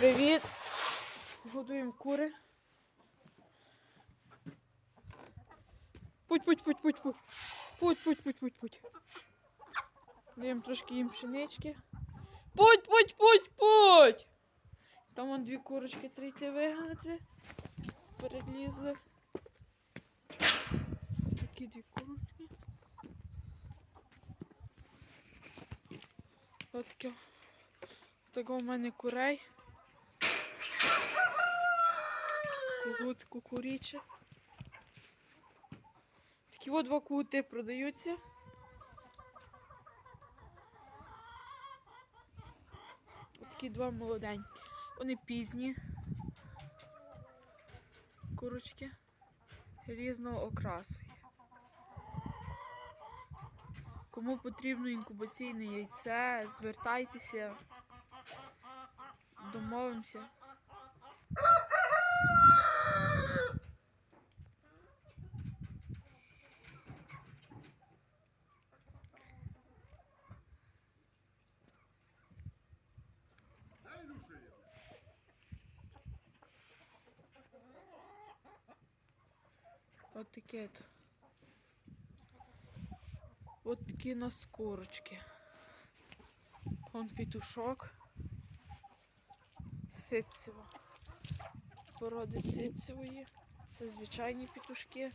Привіт! Годуємо кури. Путь, путь, путь, путь, путь. Путь, путь, путь, путь, путь. Даємо трошки їм пшенички. Путь, путь, путь, путь! Там вон дві курочки трійти виганати. Перелізли. Такі дві курочки. Ось таке. Такого в мене курей. Кугут кукуріче. Такі от два кути продаються. Ось такі два молоденькі. Вони пізні. Курочки різного окрасу. Кому потрібно інкубаційне яйце, звертайтеся, домовимося. От таке. то. От такі у нас курочки. Вон петушок. Ситцево. Породи ситцевої. Це звичайні петушки.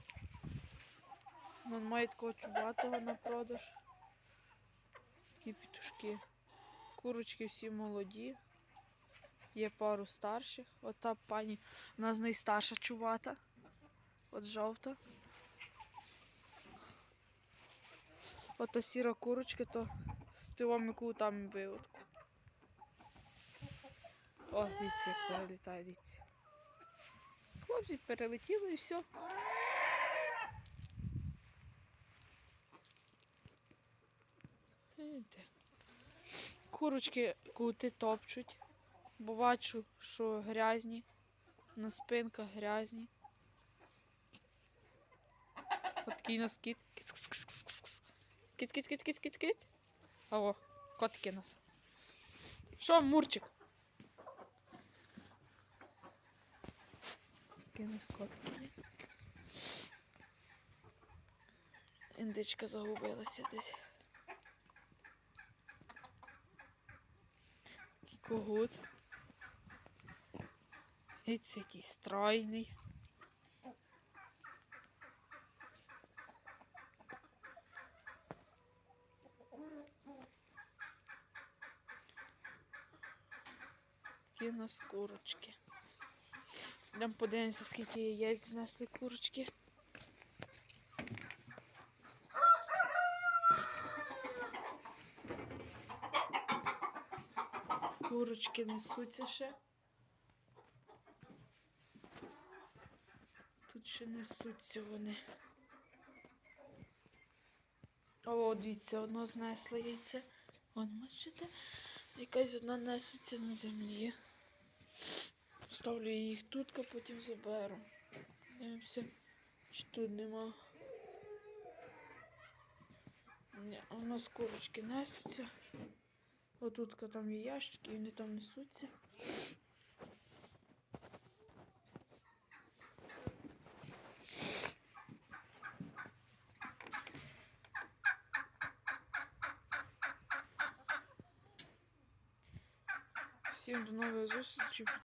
Вон має такого чубатого на продаж. Такі петушки. Курочки всі молоді. Є пару старших. От та пані у нас найстарша чубата. От жовта. Ото сіра курочка, то з тиломику там виводку. О, дивіться, як перелітає, дивіться. Хлопці перелетіли і все. Курочки кути топчуть, бо бачу, що грязні, на спинках грязні. От такий у нас кіт. Кіц-кіц-кіц-кіц-кіц. Кіць-кіць-кіць-кіць-кіць-кіць. О, котики нас. Що, Мурчик? Нас котики. Індичка загубилася десь. Такий когут. Гіць який стройний. Такі у нас курочки. Йдемо подивимося, скільки яєць знесли курочки. Курочки несуться ще. Тут ще несуться вони. О, дивіться, одно знесло яйце. Вон, бачите? Якась одна несеться на землі. Поставлю їх тут, а потім заберу. Дивимося, чи тут нема. Ні, у нас курочки несуться. Отут там є ящики, і вони там несуться. Всім до нової зустрічі.